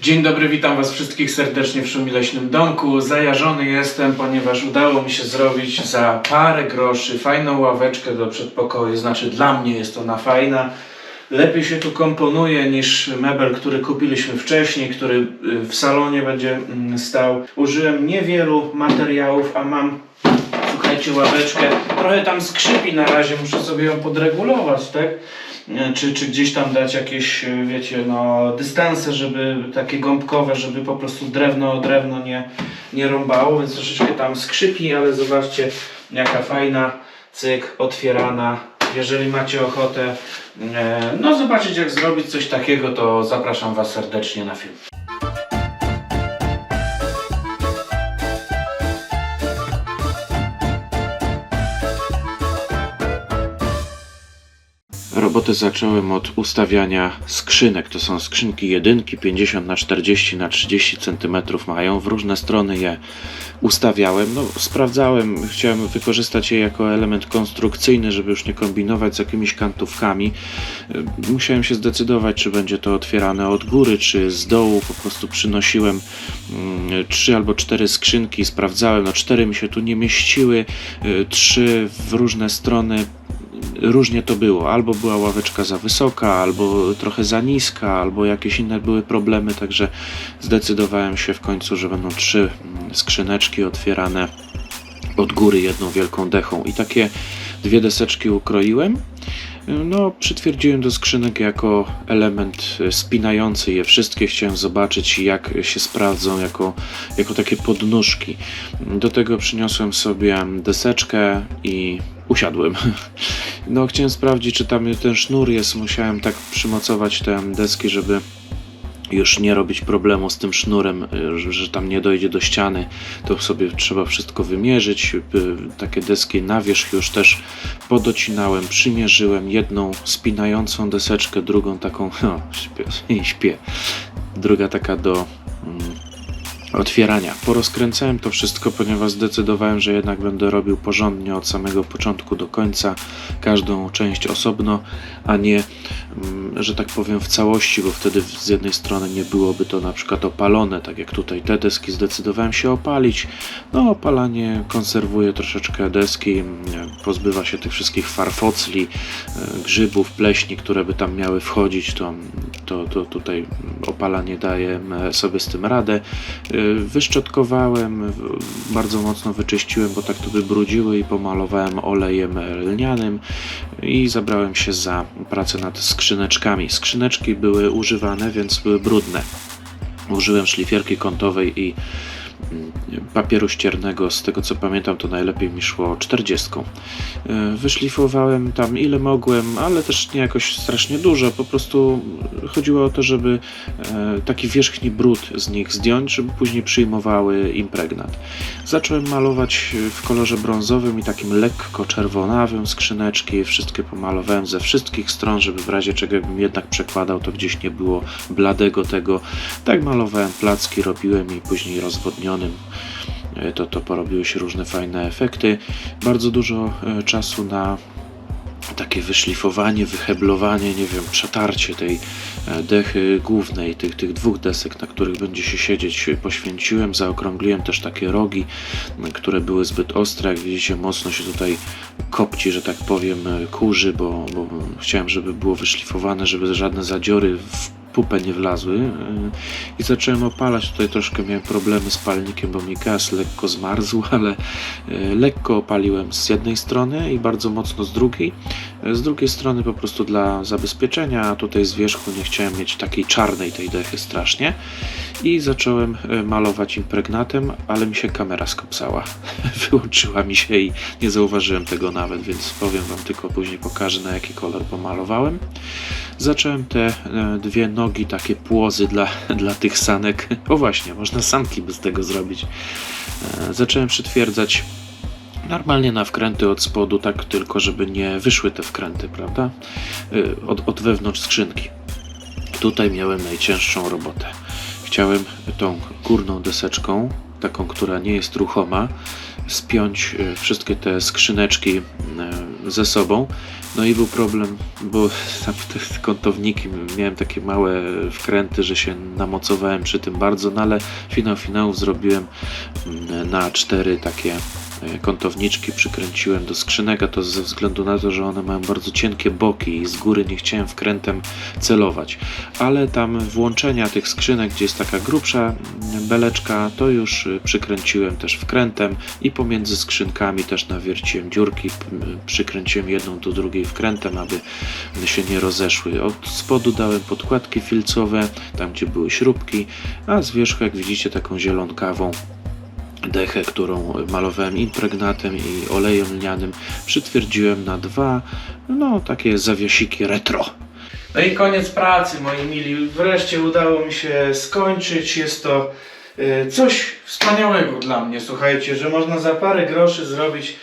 Dzień dobry, witam Was wszystkich serdecznie w Szumileśnym Domku. Zajarzony jestem, ponieważ udało mi się zrobić za parę groszy fajną ławeczkę do przedpokoju. Znaczy, dla mnie jest ona fajna. Lepiej się tu komponuje niż mebel, który kupiliśmy wcześniej, który y, w salonie będzie mm, stał. Użyłem niewielu materiałów, a mam słuchajcie, ławeczkę. Trochę tam skrzypi na razie, muszę sobie ją podregulować, tak? Czy, czy gdzieś tam dać jakieś, e, wiecie, no, dystanse, żeby takie gąbkowe, żeby po prostu drewno drewno nie, nie rąbało, więc troszeczkę tam skrzypi, ale zobaczcie, jaka fajna, cyk, otwierana. Jeżeli macie ochotę, e, no zobaczyć jak zrobić coś takiego, to zapraszam Was serdecznie na film. Roboty zacząłem od ustawiania skrzynek. To są skrzynki jedynki 50 na 40 na 30 cm mają. W różne strony je ustawiałem. No, sprawdzałem, chciałem wykorzystać je jako element konstrukcyjny, żeby już nie kombinować z jakimiś kantówkami. Y, Musiałem się zdecydować, czy będzie to otwierane od góry, czy z dołu. Po prostu przynosiłem mm, trzy albo cztery skrzynki, sprawdzałem. No, cztery mi się tu nie mieściły, y, trzy w różne strony różnie to było. Albo była ławeczka za wysoka, albo trochę za niska, albo jakieś inne były problemy, także zdecydowałem się w końcu, że będą trzy mm, skrzyneczki otwierane od góry jedną wielką dechą i takie dwie deseczki ukroiłem. No, przytwierdziłem do skrzynek jako element e, spinający je wszystkie. Chciałem zobaczyć, jak się sprawdzą jako, jako takie podnóżki. Do tego przyniosłem sobie deseczkę i usiadłem. No, chciałem sprawdzić, czy tam ten sznur jest. Musiałem tak przymocować te deski, żeby już nie robić problemu z tym sznurem, y, że, tam nie dojdzie do ściany, to sobie trzeba wszystko wymierzyć. Y, Takie deski na wierzch już też podocinałem, przymierzyłem jedną spinającą deseczkę, drugą taką, o, śpię, śpię. druga taka do mm, otwierania. Porozkręcałem to wszystko, ponieważ zdecydowałem, że jednak będę robił porządnie od samego początku do końca, każdą część osobno, a nie, mm, że tak powiem, w całości, bo wtedy z jednej strony nie byłoby to na przykład opalone, tak jak tutaj te deski zdecydowałem się opalić. No, opalanie konserwuje troszeczkę deski, mm, pozbywa się tych wszystkich farfocli, e, grzybów, pleśni, które by tam miały wchodzić, to, to, to tutaj opalanie daje e, sobie z tym radę. E, Wyszczotkowałem, bardzo mocno wyczyściłem, bo tak to wybrudziły i pomalowałem olejem lnianym i zabrałem się za pracę nad skrzyneczkami. Skrzyneczki były używane, więc były brudne. Użyłem szlifierki kątowej i papieru ściernego, z tego co pamiętam to najlepiej mi szło 40. E, Wyszlifowałem tam ile mogłem, ale też nie jakoś strasznie dużo, po prostu chodziło o to, żeby e, taki wierzchni brud z nich zdjąć, żeby później przyjmowały impregnat. Zacząłem malować w kolorze brązowym i takim lekko czerwonawym skrzyneczki, wszystkie pomalowałem ze wszystkich stron, żeby w razie czego bym jednak przekładał, to gdzieś nie było bladego tego. Tak malowałem placki, robiłem i później rozwodnionym e, to, to porobiły się różne fajne efekty. Bardzo dużo e, czasu na takie wyszlifowanie, wyheblowanie, nie wiem, przetarcie tej e, dechy głównej, tych, tych dwóch desek, na których będzie się siedzieć, poświęciłem. Zaokrągliłem też takie rogi, które były zbyt ostre. Jak widzicie, mocno się tutaj kopci, że tak powiem, kurzy, bo, bo chciałem, żeby było wyszlifowane, żeby żadne zadziory w pupę nie wlazły yy, i zacząłem opalać. Tutaj troszkę miałem problemy z palnikiem, bo mi gaz lekko zmarzł, ale yy, lekko opaliłem z jednej strony i bardzo mocno z drugiej. Yy, Z drugiej strony po prostu dla zabezpieczenia, a tutaj z wierzchu nie chciałem mieć takiej czarnej tej dechy strasznie i zacząłem yy, malować impregnatem, ale mi się kamera skopsała. Wyłączyła mi się i nie zauważyłem tego nawet, więc powiem Wam tylko później pokażę na jaki kolor pomalowałem. Zacząłem te e, dwie nogi, takie płozy dla, dla tych sanek. O właśnie, można sanki by z tego zrobić. E, Zacząłem przytwierdzać normalnie na wkręty od spodu, tak tylko żeby nie wyszły te wkręty, prawda? E, Od, od wewnątrz skrzynki. Tutaj miałem najcięższą robotę. Chciałem tą górną deseczką, taką, która nie jest ruchoma, spiąć e, wszystkie te skrzyneczki e, ze sobą. No i był problem, bo tam te kątowniki, miałem takie małe wkręty, że się namocowałem przy tym bardzo, no ale finał finałów zrobiłem mm, na cztery takie kątowniczki, przykręciłem do skrzynek, a to ze względu na to, że one mają bardzo cienkie boki i z góry nie chciałem wkrętem celować. Ale tam włączenia tych skrzynek, gdzie jest taka grubsza mm, beleczka, to już y, przykręciłem też wkrętem i pomiędzy skrzynkami też nawierciłem dziurki, przykręciłem jedną do drugiej wkrętem, aby się nie rozeszły. Od spodu dałem podkładki filcowe, tam gdzie były śrubki, a z wierzchu, jak widzicie, taką zielonkawą dechę, którą malowałem impregnatem i olejem lnianym, przytwierdziłem na dwa, no takie zawiasiki retro. No i koniec pracy, moi mili. Wreszcie udało mi się skończyć. Jest to e, coś wspaniałego dla mnie, słuchajcie, że można za parę groszy zrobić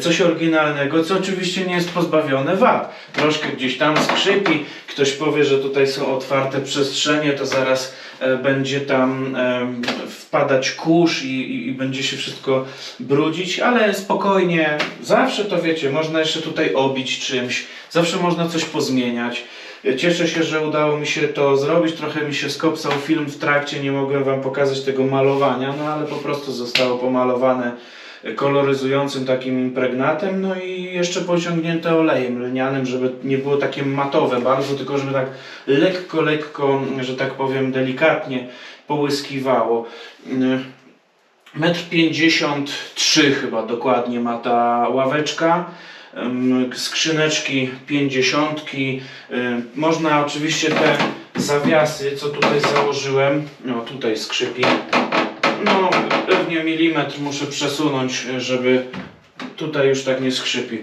coś oryginalnego, co oczywiście nie jest pozbawione wad. Troszkę gdzieś tam skrzypi, ktoś powie, że tutaj są otwarte przestrzenie, to zaraz e, będzie tam e, wpadać kurz i, i, i będzie się wszystko brudzić, ale spokojnie, zawsze to wiecie, można jeszcze tutaj obić czymś, zawsze można coś pozmieniać. Cieszę się, że udało mi się to zrobić. Trochę mi się skopsał film w trakcie, nie mogłem Wam pokazać tego malowania, no ale po prostu zostało pomalowane koloryzującym takim impregnatem, no i jeszcze pociągnięte olejem lnianym, żeby nie było takie matowe bardzo, tylko żeby tak lekko, lekko, że tak powiem, delikatnie połyskiwało. Metr pięćdziesiąt trzy chyba dokładnie ma ta ławeczka. Skrzyneczki pięćdziesiątki. Można oczywiście te zawiasy, co tutaj założyłem, no tutaj skrzypi. No pewnie milimetr muszę przesunąć, żeby tutaj już tak nie skrzypi.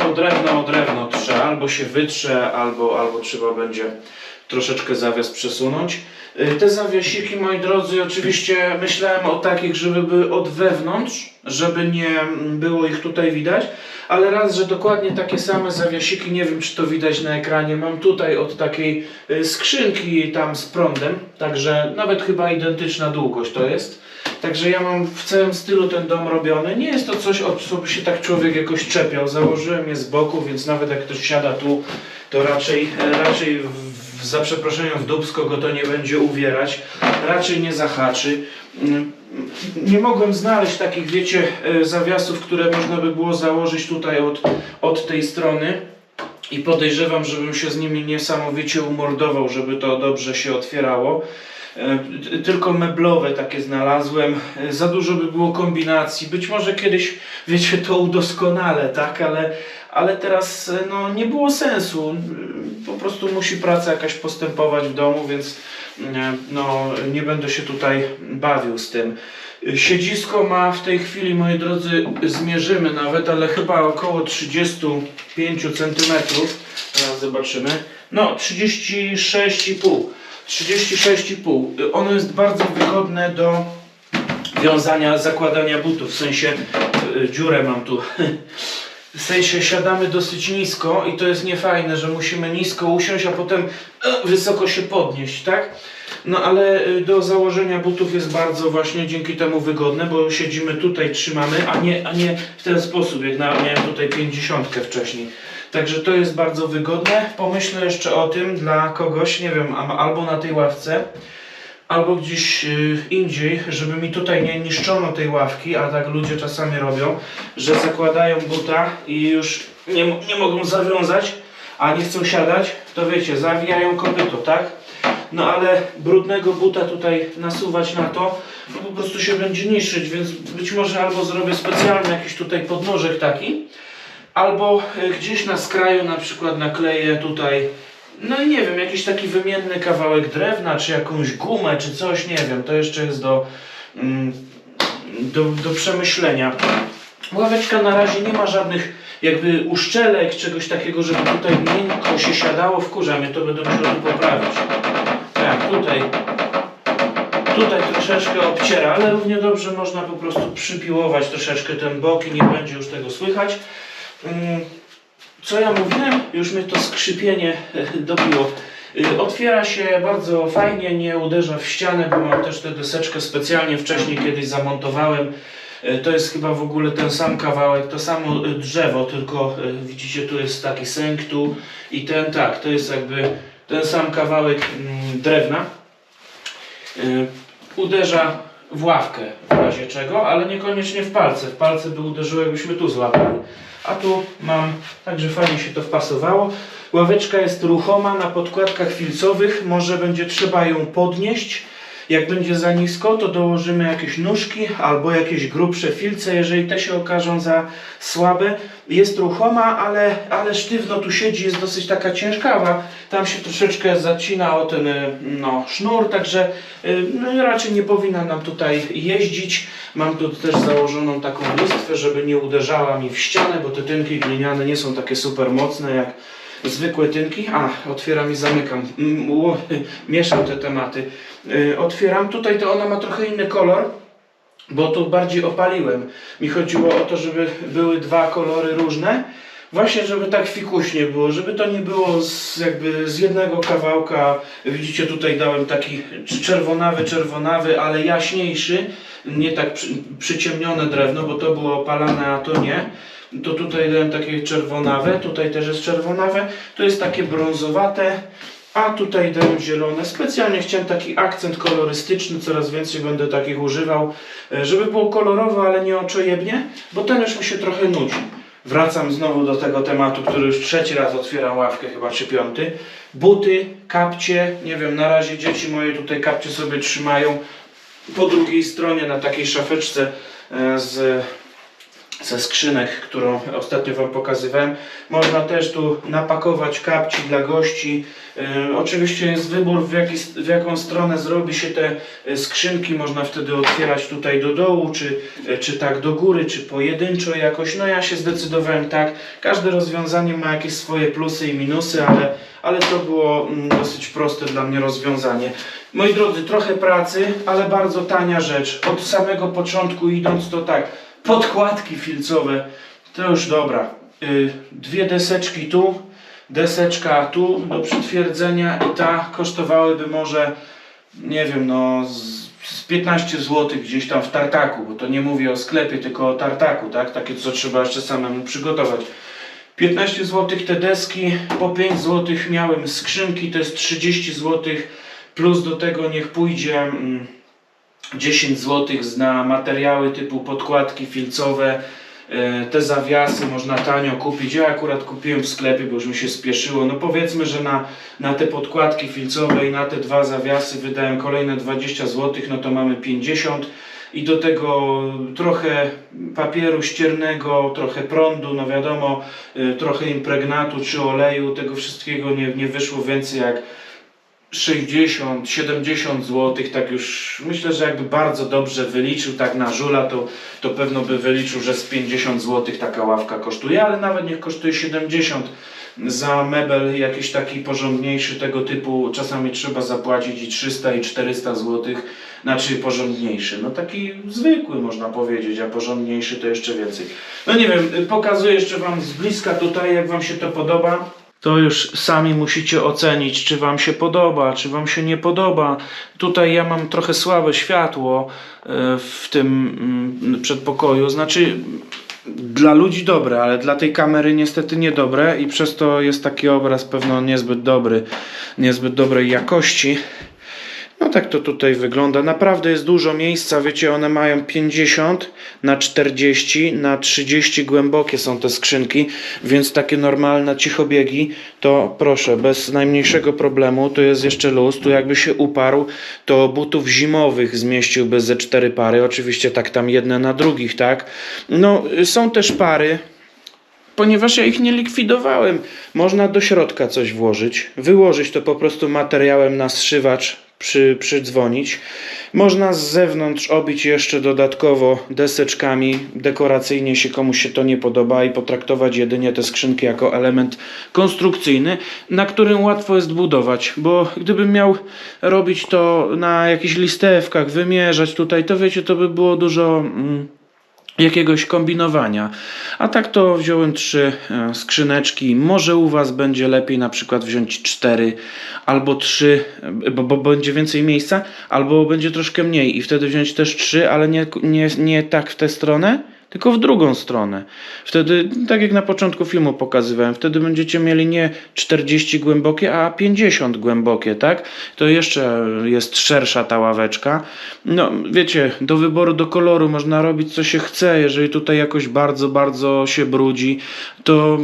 No drewno o drewno trze, albo się wytrze, albo, albo trzeba będzie troszeczkę zawias przesunąć. Y, Te zawiasiki, moi drodzy, oczywiście myślałem o takich, żeby były od wewnątrz, żeby nie mm, było ich tutaj widać, ale raz, że dokładnie takie same zawiasiki, nie wiem czy to widać na ekranie, mam tutaj od takiej y, skrzynki tam z prądem, także nawet chyba identyczna długość to jest. Także ja mam w całym stylu ten dom robiony. Nie jest to coś, o co by się tak człowiek jakoś czepiał. Założyłem je z boku, więc nawet jak ktoś siada tu, to raczej, raczej za przeproszeniem w dubsko go to nie będzie uwierać. Raczej nie zahaczy. Mm, Nie mogłem znaleźć takich, wiecie, e, zawiasów, które można by było założyć tutaj od, od tej strony. I podejrzewam, żebym się z nimi niesamowicie umordował, żeby to dobrze się otwierało. E, Tylko meblowe takie znalazłem. E, Za dużo by było kombinacji. Być może kiedyś, wiecie, to udoskonalę, tak? Ale, ale teraz e, no, nie było sensu. E, Po prostu musi praca jakaś postępować w domu, więc e, no, nie będę się tutaj bawił z tym. Siedzisko ma w tej chwili, moi drodzy, zmierzymy nawet, ale chyba około 35 cm. Teraz zobaczymy. No, 36,5. 36,5. Ono jest bardzo wygodne do wiązania, zakładania butów. W sensie dziurę mam tu. W sensie siadamy dosyć nisko i to jest niefajne, że musimy nisko usiąść, a potem e, wysoko się podnieść, tak? No ale y, do założenia butów jest bardzo właśnie dzięki temu wygodne, bo siedzimy tutaj, trzymamy, a nie, a nie w ten sposób, jak na, miałem tutaj 50 wcześniej. Także to jest bardzo wygodne. Pomyślę jeszcze o tym dla kogoś, nie wiem, albo na tej ławce, albo gdzieś y, indziej, żeby mi tutaj nie niszczono tej ławki, a tak ludzie czasami robią, że zakładają buta i już nie, nie mogą zawiązać, a nie chcą siadać, to wiecie, zawijają kopyto, tak? No ale brudnego buta tutaj nasuwać na to, no po prostu się będzie niszczyć, więc być może albo zrobię specjalny jakiś tutaj podnożek taki, albo y, gdzieś na skraju na przykład nakleję tutaj, no i nie wiem, jakiś taki wymienny kawałek drewna, czy jakąś gumę, czy coś, nie wiem, to jeszcze jest do, mm, do, do przemyślenia. Ławeczka na razie nie ma żadnych jakby uszczelek, czegoś takiego, żeby tutaj miękko się siadało, wkurza mnie, to będę musiał tu poprawić. Tak, tutaj Tutaj troszeczkę obciera, ale równie dobrze można po prostu przypiłować troszeczkę ten bok i nie będzie już tego słychać. Co ja mówiłem? Już mnie to skrzypienie dobiło. Y, Otwiera się bardzo fajnie, nie uderza w ścianę, bo mam też tę deseczkę specjalnie wcześniej kiedyś zamontowałem E, To jest chyba w ogóle ten sam kawałek, to samo e, drzewo, tylko e, widzicie tu jest taki sęk tu i ten tak, to jest jakby ten sam kawałek mm, drewna. E, Uderza w ławkę w razie czego, ale niekoniecznie w palce. W palce by uderzyło jakbyśmy tu złapali. A tu mam, także fajnie się to wpasowało. Ławeczka jest ruchoma na podkładkach filcowych, może będzie trzeba ją podnieść. Jak będzie za nisko, to dołożymy jakieś nóżki albo jakieś grubsze filce, jeżeli te się okażą za słabe. Jest ruchoma, ale, ale sztywno tu siedzi, jest dosyć taka ciężkawa. Tam się troszeczkę zacina o ten y, no, sznur, także y, no, raczej nie powinna nam tutaj jeździć. Mam tu też założoną taką listwę, żeby nie uderzała mi w ścianę, bo te tynki gliniane nie są takie super mocne jak zwykłe tynki. A, otwieram i zamykam. Mieszam te tematy. Y, Otwieram. Tutaj to ona ma trochę inny kolor, bo tu bardziej opaliłem. Mi chodziło o to, żeby były dwa kolory różne. Właśnie, żeby tak fikuśnie było, żeby to nie było z, jakby z jednego kawałka. Widzicie, tutaj dałem taki czerwonawy, czerwonawy, ale jaśniejszy, nie tak przy, przyciemnione drewno, bo to było opalane, a to nie. To tutaj dałem takie czerwonawe, tutaj też jest czerwonawe, to jest takie brązowate, a tutaj dałem zielone. Specjalnie chciałem taki akcent kolorystyczny, coraz więcej będę takich używał, e, żeby było kolorowo, ale nie oczojebnie, bo ten już mi się trochę nudzi. Wracam znowu do tego tematu, który już trzeci raz otwieram ławkę, chyba czy piąty. Buty, kapcie, nie wiem, na razie dzieci moje tutaj kapcie sobie trzymają po drugiej stronie na takiej szafeczce e, z ze skrzynek, którą ostatnio Wam pokazywałem. Można też tu napakować kapci dla gości. E, oczywiście jest wybór w, jaki, w jaką stronę zrobi się te e, skrzynki. Można wtedy otwierać tutaj do dołu, czy, e, czy tak do góry, czy pojedynczo jakoś. No ja się zdecydowałem tak. Każde rozwiązanie ma jakieś swoje plusy i minusy, ale, ale to było mm, dosyć proste dla mnie rozwiązanie. Moi drodzy, trochę pracy, ale bardzo tania rzecz. Od samego początku idąc to tak, podkładki filcowe, to już dobra. Y, Dwie deseczki tu, deseczka tu do przytwierdzenia i ta kosztowałyby może, nie wiem, no z, z 15 zł gdzieś tam w tartaku, bo to nie mówię o sklepie, tylko o tartaku, tak? Takie co trzeba jeszcze samemu przygotować. 15 zł te deski, po 5 zł miałem skrzynki, to jest 30 zł, plus do tego niech pójdzie mm, 10 zł na materiały typu podkładki filcowe, e, te zawiasy można tanio kupić. Ja akurat kupiłem w sklepie, bo już mi się spieszyło. No powiedzmy, że na, na te podkładki filcowe i na te dwa zawiasy wydałem kolejne 20 zł, no to mamy 50 i do tego trochę papieru ściernego, trochę prądu, no wiadomo, y, trochę impregnatu czy oleju, tego wszystkiego nie, nie wyszło więcej jak 60, 70 zł, tak już myślę, że jakby bardzo dobrze wyliczył tak na żula, to, to pewno by wyliczył, że z 50 zł taka ławka kosztuje, ale nawet niech kosztuje 70 za mebel jakiś taki porządniejszy tego typu, czasami trzeba zapłacić i 300 i 400 zł, znaczy porządniejszy, no taki zwykły można powiedzieć, a porządniejszy to jeszcze więcej. No nie wiem, pokazuję jeszcze Wam z bliska tutaj, jak Wam się to podoba. To już sami musicie ocenić, czy Wam się podoba, czy Wam się nie podoba. Tutaj ja mam trochę słabe światło e, w tym mm, przedpokoju. Znaczy, dla ludzi dobre, ale dla tej kamery niestety niedobre i przez to jest taki obraz pewno niezbyt dobry, niezbyt dobrej jakości. Tak to tutaj wygląda. Naprawdę jest dużo miejsca. Wiecie, one mają 50 na 40 na 30 głębokie są te skrzynki, więc takie normalne cichobiegi to proszę, bez najmniejszego problemu. Tu jest jeszcze luz. Tu jakby się uparł, to butów zimowych zmieściłby ze cztery pary. Oczywiście tak tam jedne na drugich, tak? No, są też pary ponieważ ja ich nie likwidowałem. Można do środka coś włożyć, wyłożyć to po prostu materiałem na zszywacz, przy, przydzwonić. Można z zewnątrz obić jeszcze dodatkowo deseczkami, dekoracyjnie się komuś się to nie podoba i potraktować jedynie te skrzynki jako element konstrukcyjny, na którym łatwo jest budować, bo gdybym miał robić to na jakichś listewkach, wymierzać tutaj, to wiecie, to by było dużo... Mm, jakiegoś kombinowania. A tak to wziąłem trzy e, skrzyneczki. Może u Was będzie lepiej na przykład wziąć cztery albo trzy, e, bo, bo będzie więcej miejsca, albo będzie troszkę mniej i wtedy wziąć też trzy, ale nie, nie, nie tak w tę stronę, tylko w drugą stronę. Wtedy, tak jak na początku filmu pokazywałem, wtedy będziecie mieli nie 40 głębokie, a 50 głębokie, tak? To jeszcze jest szersza ta ławeczka. No, wiecie, do wyboru, do koloru można robić co się chce. Jeżeli tutaj jakoś bardzo, bardzo się brudzi, to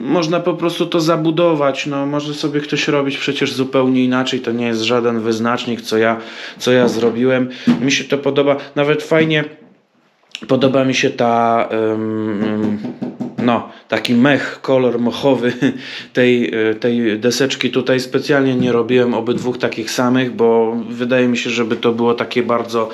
można po prostu to zabudować. No, może sobie ktoś robić przecież zupełnie inaczej. To nie jest żaden wyznacznik, co ja, co ja zrobiłem. Mi się to podoba. Nawet fajnie Podoba mi się ta, no, taki mech, kolor mochowy tej, y, tej deseczki. Tutaj specjalnie nie robiłem obydwóch takich samych, bo wydaje mi się, żeby to było takie bardzo,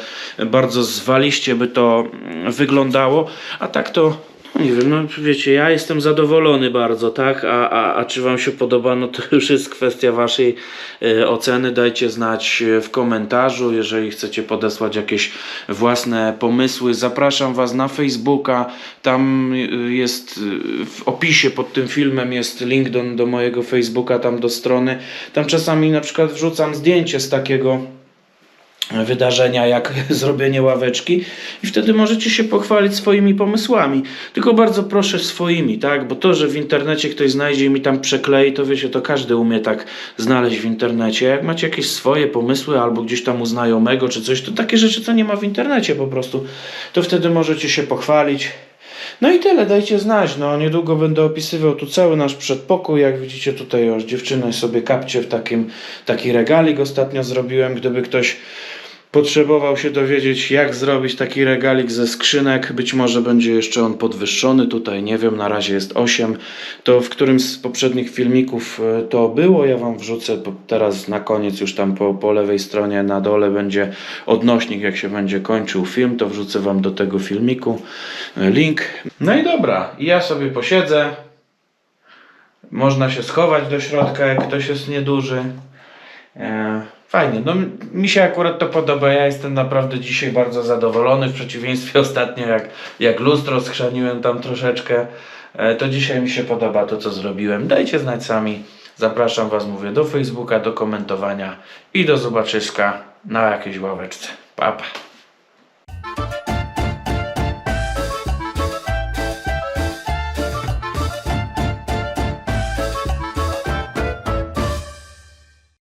bardzo zwaliście by to wyglądało. A tak to, no nie wiem, no wiecie, ja jestem zadowolony bardzo, tak? A, a, a czy Wam się podoba, no to już jest kwestia Waszej e, oceny. Dajcie znać e, w komentarzu, jeżeli chcecie podesłać jakieś własne pomysły. Zapraszam Was na Facebooka. Tam e, jest w opisie pod tym filmem jest link do, do mojego Facebooka, tam do strony. Tam czasami na przykład wrzucam zdjęcie z takiego wydarzenia jak zrobienie ławeczki i wtedy możecie się pochwalić swoimi pomysłami. Tylko bardzo proszę swoimi, tak? Bo to, że w internecie ktoś znajdzie i mi tam przeklei, to wiecie, to każdy umie tak znaleźć w internecie. Jak macie jakieś swoje pomysły albo gdzieś tam u znajomego czy coś, to takie rzeczy, co nie ma w internecie po prostu, to wtedy możecie się pochwalić. No i tyle, dajcie znać. No, niedługo będę opisywał tu cały nasz przedpokój. Jak widzicie, tutaj już dziewczyny sobie kapcie w takim, taki regalik ostatnio zrobiłem. Gdyby ktoś potrzebował się dowiedzieć, jak zrobić taki regalik ze skrzynek, być może będzie jeszcze on podwyższony. Tutaj nie wiem, na razie jest 8. To w którymś z poprzednich filmików e, to było. Ja Wam wrzucę teraz na koniec, już tam po, po lewej stronie na dole będzie odnośnik, jak się będzie kończył film, to wrzucę Wam do tego filmiku e, link. No i dobra, ja sobie posiedzę. Można się schować do środka, jak ktoś jest nieduży. E, Fajnie, no mi się akurat to podoba. Ja jestem naprawdę dzisiaj bardzo zadowolony. W przeciwieństwie ostatnio, jak, jak lustro schrzaniłem tam troszeczkę, e, to dzisiaj mi się podoba to, co zrobiłem. Dajcie znać sami. Zapraszam Was, mówię, do Facebooka, do komentowania i do zobaczyska na jakiejś ławeczce. Pa, pa.